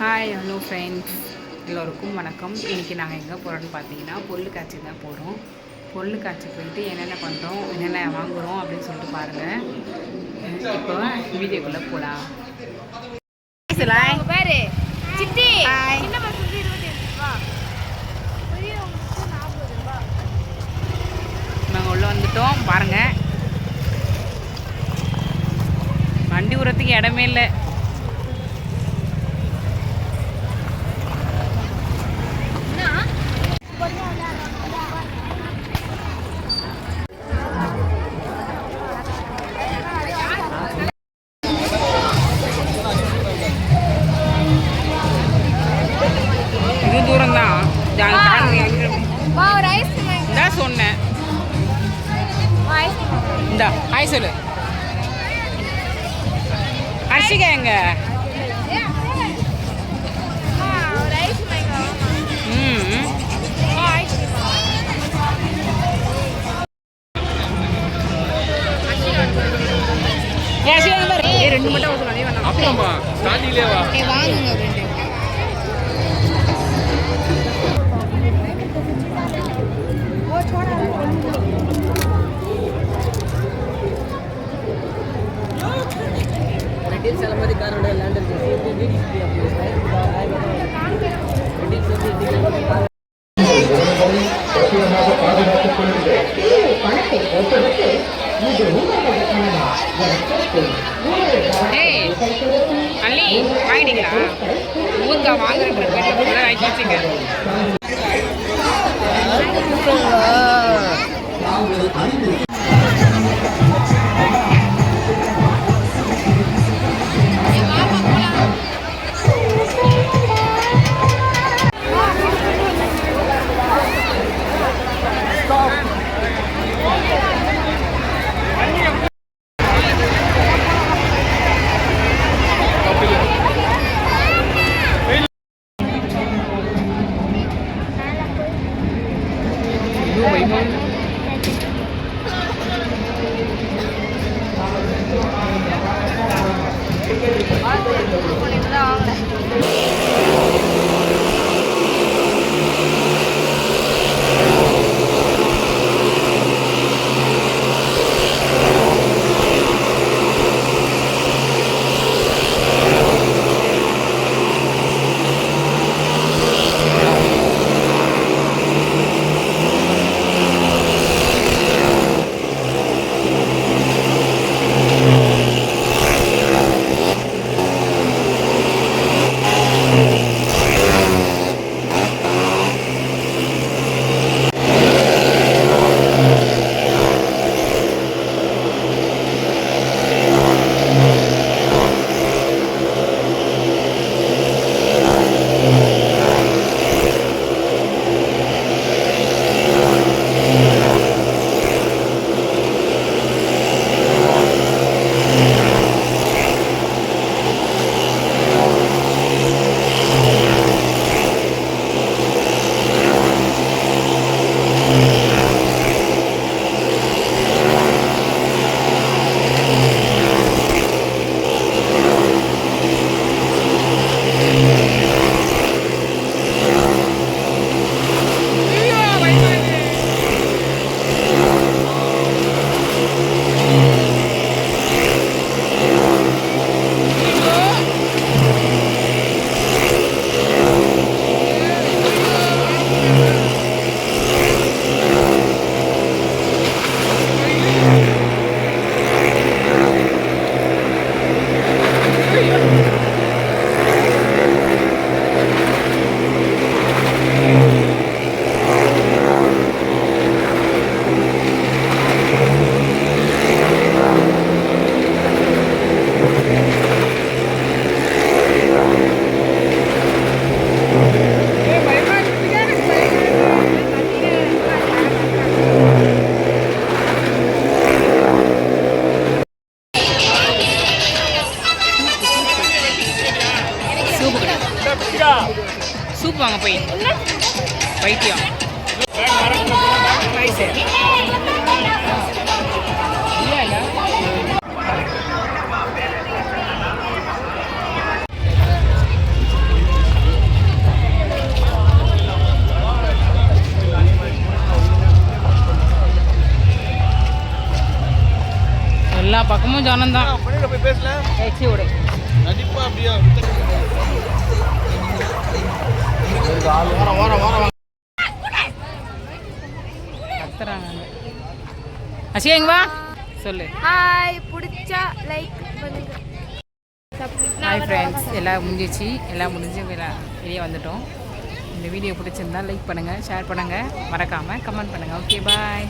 Hi hello friends எல்லோருக்கும் வணக்கம். இன்றைக்கி நாங்கள் எங்கே போகிறோன்னு பார்த்தீங்கன்னா பொருள் காட்சி தான் போகிறோம் பொருள் காட்சி போயிட்டு என்னென்ன பண்ணுறோம் என்னென்ன வாங்குகிறோம் அப்படின்னு சொல்லிட்டு பாருங்கள் இப்போ வீடியோக்குள்ளே போகலாம் பாரு? சித்தி. நாங்கள் உள்ளே வந்துட்டோம். பாருங்கள் வண்டி உரத்துக்கு இடமே இல்லை. இந்த ஹாய் சொல்லு. ஹர்ஷிகா எங்க? ரெண்டு மட்டும் அப்புறமா ஸ்டார்டிங்லேயே வா. வாங்குங்க ஒரு ரெண்டு. ரெட்டில்ஸ் வந்து இன்னைக்கு கார் ஏய் அள்ளி வாங்கிட்டீங்களா? ஊருக்கா வாங்குறதுக்கு போயிட்டு ஃபுல்லாக வாங்கி வச்சுங்க soup Vai, vai, vai. Soup வாங்க போய். பைத்தியம். எல்லா பக்கமும் ஜனந்தான் பேசல? நடிப்பா அப்படியா? கத்துறாங்க அசியா இங்க வா சொல்லு. ஹாய் பிடிச்சா லைக் பண்ணுங்க. ஹாய் ஃப்ரெண்ட்ஸ் எல்லாம் முடிஞ்சிச்சு. எல்லாம் முடிஞ்சு வெளியே வந்துட்டோம். இந்த வீடியோ பிடிச்சிருந்தா லைக் பண்ணுங்கள் ஷேர் பண்ணுங்கள் மறக்காமல் கமெண்ட் பண்ணுங்கள் ஓகே பாய்